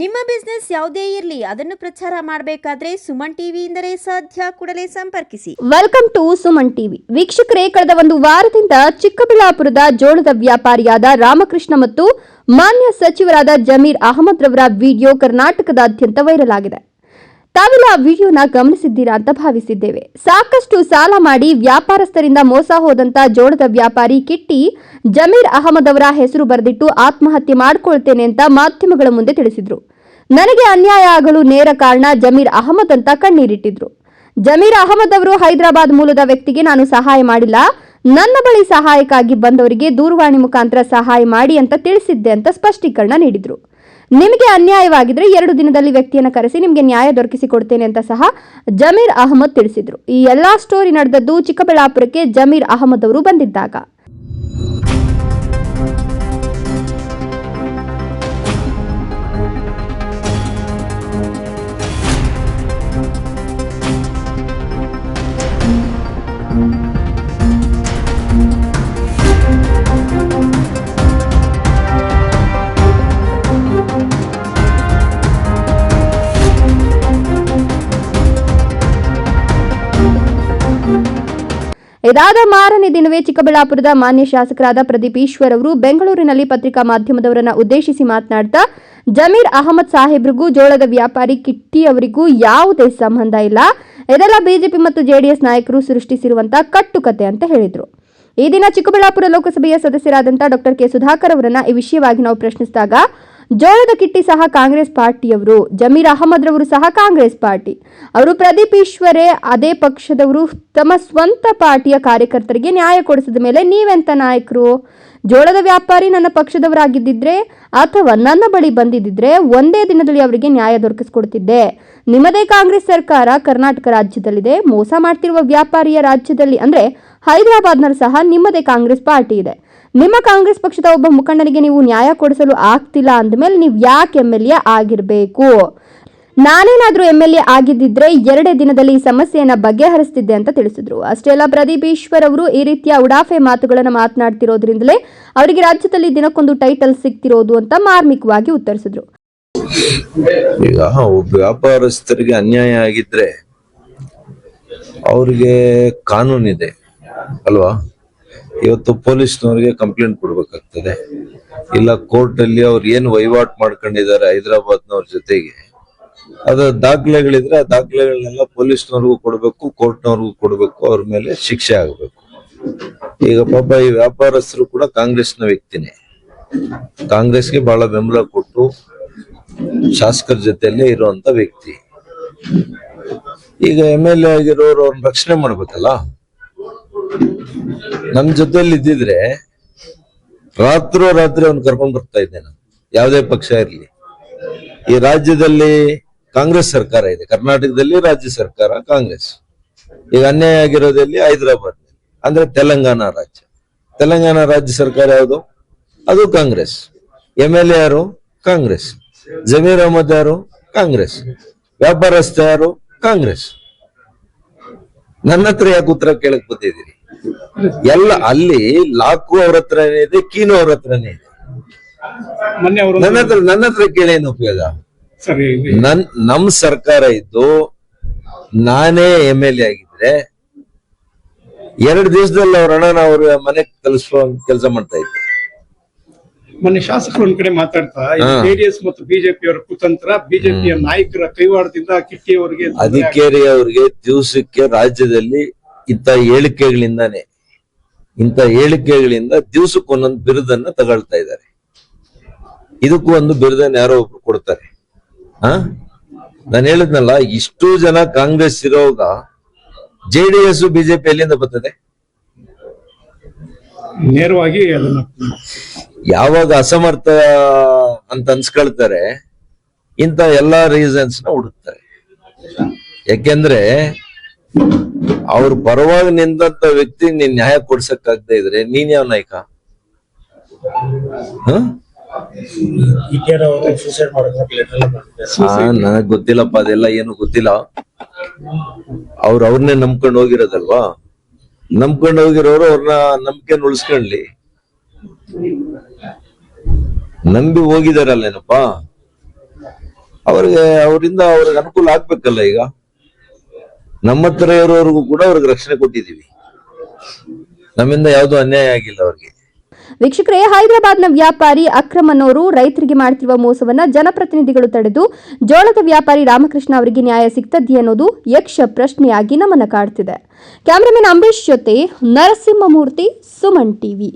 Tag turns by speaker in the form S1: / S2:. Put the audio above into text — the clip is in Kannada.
S1: ನಿಮ್ಮ ಬಿಸ್ನೆಸ್ ಯಾವುದೇ ಇರಲಿ, ಅದನ್ನು ಪ್ರಚಾರ ಮಾಡಬೇಕಾದ್ರೆ ಸುಮನ್ ಟಿವಿಯಿಂದಲೇ ಸಾಧ್ಯ. ಕೂಡಲೇ ಸಂಪರ್ಕಿಸಿ.
S2: ವೆಲ್ಕಮ್ ಟು ಸುಮನ್ ಟಿವಿ ವೀಕ್ಷಕರೇ, ಕಳೆದ ಒಂದು ವಾರದಿಂದ ಚಿಕ್ಕಬಳ್ಳಾಪುರದ ಜೋಳದ ವ್ಯಾಪಾರಿಯಾದ ರಾಮಕೃಷ್ಣ ಮತ್ತು ಮಾನ್ಯ ಸಚಿವರಾದ ಜಮೀರ್ ಅಹಮದ್ ರವರ ವಿಡಿಯೋ ಕರ್ನಾಟಕದಾದ್ಯಂತ ವೈರಲ್ ಆಗಿದೆ. ತಾವೆಲ್ಲ ವಿಡಿಯೋನ ಗಮನಿಸಿದ್ದೀರಾ ಅಂತ ಭಾವಿಸಿದ್ದೇವೆ. ಸಾಕಷ್ಟು ಸಾಲ ಮಾಡಿ ವ್ಯಾಪಾರಸ್ಥರಿಂದ ಮೋಸ ಹೋದಂತ ಜೋಳದ ವ್ಯಾಪಾರಿ ಕಿಟ್ಟಿ ಜಮೀರ್ ಅಹಮದ್ ಅವರ ಹೆಸರು ಬರೆದಿಟ್ಟು ಆತ್ಮಹತ್ಯೆ ಮಾಡಿಕೊಳ್ತೇನೆ ಅಂತ ಮಾಧ್ಯಮಗಳ ಮುಂದೆ ತಿಳಿಸಿದ್ರು. ನನಗೆ ಅನ್ಯಾಯ ಆಗಲು ನೇರ ಕಾರಣ ಜಮೀರ್ ಅಹಮದ್ ಅಂತ ಕಣ್ಣೀರಿಟ್ಟಿದ್ರು. ಜಮೀರ್ ಅಹಮದ್ ಅವರು ಹೈದರಾಬಾದ್ ಮೂಲದ ವ್ಯಕ್ತಿಗೆ ನಾನು ಸಹಾಯ ಮಾಡಿಲ್ಲ. ನನ್ನ ಬಳಿ ಸಹಾಯಕ್ಕಾಗಿ ಬಂದವರಿಗೆ ದೂರವಾಣಿ ಮುಖಾಂತರ ಸಹಾಯ ಮಾಡಿ ಅಂತ ತಿಳಿಸಿದ್ದೆ ಅಂತ ಸ್ಪಷ್ಟೀಕರಣ ನೀಡಿದ್ರು. ನಿಮಗೆ ಅನ್ಯಾಯವಾಗಿದ್ರೆ ಎರಡು ದಿನದಲ್ಲಿ ವ್ಯಕ್ತಿಯನ್ನು ಕರೆಸಿ, ನಿಮಗೆ ನ್ಯಾಯ ದೊರಕಿಸಿ ಕೊಡ್ತೇನೆ ಅಂತ ಸಹ ಜಮೀರ್ ಅಹಮದ್ ತಿಳಿಸಿದ್ರು. ಈ ಎಲ್ಲಾ ಸ್ಟೋರಿ ನಡೆದದ್ದು ಚಿಕ್ಕಬಳ್ಳಾಪುರಕ್ಕೆ ಜಮೀರ್ ಅಹಮದ್ ಅವರು ಬಂದಿದ್ದಾಗ. ಇದಾದ ಮಾರನೇ ದಿನವೇ ಚಿಕ್ಕಬಳ್ಳಾಪುರದ ಮಾನ್ಯ ಶಾಸಕರಾದ ಪ್ರದೀಪ್ ಈಶ್ವರ್ ಅವರು ಬೆಂಗಳೂರಿನಲ್ಲಿ ಪತ್ರಿಕಾ ಮಾಧ್ಯಮದವರನ್ನ ಉದ್ದೇಶಿಸಿ ಮಾತನಾಡ್ತಾ, ಜಮೀರ್ ಅಹಮದ್ ಸಾಹೇಬ್ರಿಗೂ ಜೋಳದ ವ್ಯಾಪಾರಿ ಕಿಟ್ಟಿ ಅವರಿಗೂ ಯಾವುದೇ ಸಂಬಂಧ ಇಲ್ಲ. ಇದೆಲ್ಲ ಬಿಜೆಪಿ ಮತ್ತು ಜೆಡಿಎಸ್ ನಾಯಕರು ಸೃಷ್ಟಿಸಿರುವಂತಹ ಕಟ್ಟುಕತೆ ಅಂತ ಹೇಳಿದ್ರು. ಈ ದಿನ ಚಿಕ್ಕಬಳ್ಳಾಪುರ ಲೋಕಸಭೆಯ ಸದಸ್ಯರಾದಂತಹ ಡಾಕ್ಟರ್ ಕೆ ಸುಧಾಕರ್ ಅವರನ್ನ ಈ ವಿಷಯವಾಗಿ ನಾವು ಪ್ರಶ್ನಿಸಿದಾಗ ಜೋಳದ ಕಿಟ್ಟಿ ಸಹ ಕಾಂಗ್ರೆಸ್ ಪಾರ್ಟಿಯವರು, ಜಮೀರ್ ಅಹಮದ್ ರವರು ಸಹ ಕಾಂಗ್ರೆಸ್ ಪಾರ್ಟಿ. ಅವರು ಪ್ರದೀಪ್ ಈಶ್ವರೇ, ಅದೇ ಪಕ್ಷದವರು ತಮ್ಮ ಸ್ವಂತ ಪಾರ್ಟಿಯ ಕಾರ್ಯಕರ್ತರಿಗೆ ನ್ಯಾಯ ಕೊಡಿಸಿದ ಮೇಲೆ ನೀವೆಂತ ನಾಯಕರು? ಜೋಳದ ವ್ಯಾಪಾರಿ ನನ್ನ ಪಕ್ಷದವರಾಗಿದ್ದಿದ್ರೆ ಅಥವಾ ನನ್ನ ಬಳಿ ಬಂದಿದ್ದಿದ್ರೆ ಒಂದೇ ದಿನದಲ್ಲಿ ಅವರಿಗೆ ನ್ಯಾಯ ದೊರಕಿಸಿಕೊಡ್ತಿದ್ದೆ ನಿಮ್ಮದೇ ಕಾಂಗ್ರೆಸ್ ಸರ್ಕಾರ ಕರ್ನಾಟಕ ರಾಜ್ಯದಲ್ಲಿದೆ. ಮೋಸ ಮಾಡ್ತಿರುವ ವ್ಯಾಪಾರಿಯ ರಾಜ್ಯದಲ್ಲಿ ಅಂದ್ರೆ ಹೈದರಾಬಾದ್ನಲ್ಲಿ ಸಹ ನಿಮ್ಮದೇ ಕಾಂಗ್ರೆಸ್ ಪಾರ್ಟಿ ಇದೆ. ನಿಮ್ಮ ಕಾಂಗ್ರೆಸ್ ಪಕ್ಷದ ಒಬ್ಬ ಮುಖಂಡನಿಗೆ ನೀವು ನ್ಯಾಯ ಕೊಡಿಸಲು ಆಗ್ತಿಲ್ಲ ಅಂದಮೇಲೆ ನೀವು ಯಾಕೆ ಎಂ ಎಲ್ ಎ ಆಗಿರಬೇಕು? ನಾನೇನಾದ್ರೂ ಎಂ ಎಲ್ ಎ ಆಗಿದ್ದಿದ್ರೆ ಎರಡೇ ದಿನದಲ್ಲಿ ಈ ಸಮಸ್ಯೆಯನ್ನ ಬಗೆಹರಿಸ್ತಿದ್ದೆ ಅಂತ ತಿಳಿಸಿದ್ರು. ಅಷ್ಟೇ ಅಲ್ಲ, ಪ್ರದೀಪ್ ಈಶ್ವರ್ ಅವರು ಈ ರೀತಿಯ ಉಡಾಫೆ ಮಾತುಗಳನ್ನು ಮಾತನಾಡ್ತಿರೋದ್ರಿಂದಲೇ ಅವರಿಗೆ ರಾಜ್ಯದಲ್ಲಿ ದಿನಕ್ಕೊಂದು ಟೈಟಲ್ ಸಿಗ್ತಿರೋದು ಅಂತ ಮಾರ್ಮಿಕವಾಗಿ ಉತ್ತರಿಸಿದ್ರು.
S3: ಈಗ ವ್ಯಾಪಾರಸ್ಥರಿಗೆ ಅನ್ಯಾಯ ಆಗಿದ್ರೆ ಅವ್ರಿಗೆ ಕಾನೂನಿದೆ, ಅಲ್ವಾ? ಇವತ್ತು ಪೊಲೀಸ್ನವ್ರಿಗೆ ಕಂಪ್ಲೇಂಟ್ ಕೊಡ್ಬೇಕಾಗ್ತದೆ. ಇಲ್ಲ ಕೋರ್ಟ್ ಅಲ್ಲಿ ಅವ್ರು ಏನ್ ವಹಿವಾಟು ಮಾಡ್ಕೊಂಡಿದ್ದಾರೆ ಹೈದರಾಬಾದ್ನವ್ರ ಜೊತೆಗೆ, ಅದ ದಾಖಲೆಗಳಿದ್ರೆ ಆ ದಾಖಲೆಗಳನ್ನೆಲ್ಲ ಪೊಲೀಸ್ನವ್ರಿಗೂ ಕೊಡ್ಬೇಕು, ಕೋರ್ಟ್ನವ್ರಿಗೂ ಕೊಡ್ಬೇಕು, ಅವ್ರ ಮೇಲೆ ಶಿಕ್ಷೆ ಆಗ್ಬೇಕು. ಈಗ ಪಾಪ ಈ ವ್ಯಾಪಾರಸ್ಥರು ಕೂಡ ಕಾಂಗ್ರೆಸ್ನ ವ್ಯಕ್ತಿನೇ. ಕಾಂಗ್ರೆಸ್ಗೆ ಬಹಳ ಬೆಂಬಲ ಕೊಟ್ಟು ಶಾಸಕರ ಜೊತೆಯಲ್ಲೇ ಇರುವಂತ ವ್ಯಕ್ತಿ. ಈಗ ಎಂ ಎಲ್ ಎ ಆಗಿರೋರು ಅವ್ರನ್ನ ರಕ್ಷಣೆ ಮಾಡ್ಬೇಕಲ್ಲ? ನಮ್ ಜೊತೆಲಿ ಇದ್ದಿದ್ರೆ ರಾತ್ರೋ ರಾತ್ರಿ ಅವ್ನು ಕರ್ಕೊಂಡ್ ಬರ್ತಾ ಇದ್ದೆ ನಾನು. ಯಾವುದೇ ಪಕ್ಷ ಇರಲಿ. ಈ ರಾಜ್ಯದಲ್ಲಿ ಕಾಂಗ್ರೆಸ್ ಸರ್ಕಾರ ಇದೆ. ಕರ್ನಾಟಕದಲ್ಲಿ ರಾಜ್ಯ ಸರ್ಕಾರ, ಕಾಂಗ್ರೆಸ್. ಈಗ ಅನ್ಯಾಯ ಆಗಿರೋದಲ್ಲಿ ಹೈದರಾಬಾದ್. ಅಂದ್ರೆ ತೆಲಂಗಾಣ ರಾಜ್ಯ. ತೆಲಂಗಾಣ ರಾಜ್ಯ ಸರ್ಕಾರ ಯಾವುದು? ಅದು ಕಾಂಗ್ರೆಸ್. ಎಂ ಎಲ್ ಎ ಯಾರು? ಕಾಂಗ್ರೆಸ್. ಜಮೀರ್ ಅಹಮದ್ ಯಾರು? ಕಾಂಗ್ರೆಸ್. ವ್ಯಾಪಾರಸ್ಥ ಯಾರು? ಕಾಂಗ್ರೆಸ್. ನನ್ನ ಹತ್ರ ಯಾಕೆ ಉತ್ತರ ಕೇಳಕ್ ಬಂದಿದ್ದೀರಿ ಎಲ್ಲ ಅಲ್ಲಿ ಲಾಕು ಅವ್ರ ಹತ್ರನೇ ಇದೆ ಕೀನು ಅವ್ರ ಹತ್ರನೇ ಇದೆ.
S4: ಮೊನ್ನೆ ಅವರು
S3: ನನ್ನ ಹತ್ರ ನನ್ನ ಹತ್ರ ಕೇಳೇನು ಉಪಯೋಗ?
S4: ಸರಿ
S3: ನನ್ ನಮ್ ಸರ್ಕಾರ ಇದ್ದು ನಾನೇ ಎಂ ಎಲ್ ಎ ಆಗಿದ್ರೆ ಎರಡು ದಿವಸದಲ್ಲಿ ಅವ್ರ ಹಣನ ಅವ್ರ ಮನೆಗ್ ಕಲಿಸೋ ಕೆಲಸ ಮಾಡ್ತಾ ಇದ್ದೆ.
S4: ಮೊನ್ನೆ ಶಾಸಕರು ಒಂದ್ ಕಡೆ ಮಾತಾಡ್ತಾ. ಜೆಡಿಎಸ್ ಮತ್ತು ಬಿಜೆಪಿ ಅವರ ಕುತಂತ್ರ ಬಿಜೆಪಿಯ ನಾಯಕರ ಕೈವಾಡದಿಂದ ಕಿಟ್ಟಿ ಅವರಿಗೆ
S3: ಅವ್ರಿಗೆ ದಿವಸಕ್ಕೆ ರಾಜ್ಯದಲ್ಲಿ ಇಂಥ ಹೇಳಿಕೆಗಳಿಂದಾನೆ ಇಂಥ ಹೇಳಿಕೆಗಳಿಂದ ದಿವಸಕ್ಕೊಂದೊಂದು ಬಿರುದನ್ನ ತಗೊಳ್ತಾ ಇದ್ದಾರೆ. ಇದಕ್ಕೂ ಒಂದು ಬಿರುದನ್ನ ಯಾರೋ ಒಬ್ರು ಕೊಡ್ತಾರೆ. ಆ? ನಾನು ಹೇಳಿದ್ನಲ್ಲ ಇಷ್ಟು ಜನ ಕಾಂಗ್ರೆಸ್ ಇರೋವಾಗ ಜೆ ಡಿ ಎಸ್ ಬಿಜೆಪಿ ಎಲ್ಲಿಂದ ಬರ್ತದೆ?
S4: ನೇರವಾಗಿ
S3: ಯಾವಾಗ ಅಸಮರ್ಥ ಅಂತ ಅನ್ಸ್ಕೊಳ್ತಾರೆ ಇಂಥ ಎಲ್ಲಾ ರೀಸನ್ಸ್ನ ಹುಡುಕ್ತಾರೆ. ಯಾಕೆಂದ್ರೆ ಅವ್ರ ಬರುವಾಗ ನಿಂದಂತ ವ್ಯಕ್ತಿ ನೀನ್ ನ್ಯಾಯ ಕೊಡ್ಸಕ್ಕಾಗದೇ ಇದ್ರೆ ನೀನ್ ಯಾವ ನಾಯಕ? ನನಗ್ ಗೊತ್ತಿಲ್ಲಪ್ಪ ಅದೆಲ್ಲ ಏನು ಗೊತ್ತಿಲ್ಲ. ಅವ್ರು ಅವ್ರನ್ನೇ ನಂಬ್ಕೊಂಡು ಹೋಗಿರೋದಲ್ವಾ? ನಂಬ್ಕೊಂಡು ಹೋಗಿರೋರು ಅವ್ರನ್ನ ನಂಬಿಕೆ ಉಳಿಸ್ಕೊಳ್ಳಿ ನಂಬಿ ಹೋಗಿದಾರಲ್ಲೇನಪ್ಪ? ಅವ್ರಿಗೆ ಅವರಿಂದ ಅವ್ರಿಗೆ ಅನುಕೂಲ ಆಗ್ಬೇಕಲ್ಲ ಈಗ? ನಮ್ಮ ಹತ್ರ ಇರೋರಿಗೂ ಕೂಡ ಅವ್ರಿಗೆ ರಕ್ಷಣೆ ಕೊಟ್ಟಿದೀವಿ ನಮ್ಮಿಂದ ಯಾವ್ದು ಅನ್ಯಾಯ ಆಗಿಲ್ಲ ಅವ್ರಿಗೆ.
S2: ವೀಕ್ಷಕರೇ, ಹೈದರಾಬಾದ್ನ ವ್ಯಾಪಾರಿ ಅಕ್ರಮನೋರು ರೈತರಿಗೆ ಮಾಡ್ತಿರುವ ಮೋಸವನ್ನ ಜನಪ್ರತಿನಿಧಿಗಳು ತಡೆದು ಜೋಳದ ವ್ಯಾಪಾರಿ ರಾಮಕೃಷ್ಣ ಅವರಿಗೆ ನ್ಯಾಯ ಸಿಗ್ತದೆ ಅನ್ನೋದು ಯಕ್ಷ ಪ್ರಶ್ನೆಯಾಗಿ ನಮ್ಮನ್ನ ಕಾಡ್ತಿದೆ. ಕ್ಯಾಮರಾಮನ್ ಅಂಬರೀಶ್ ಜೊತೆ ನರಸಿಂಹಮೂರ್ತಿ ಸುಮನ್ ಟಿವಿ.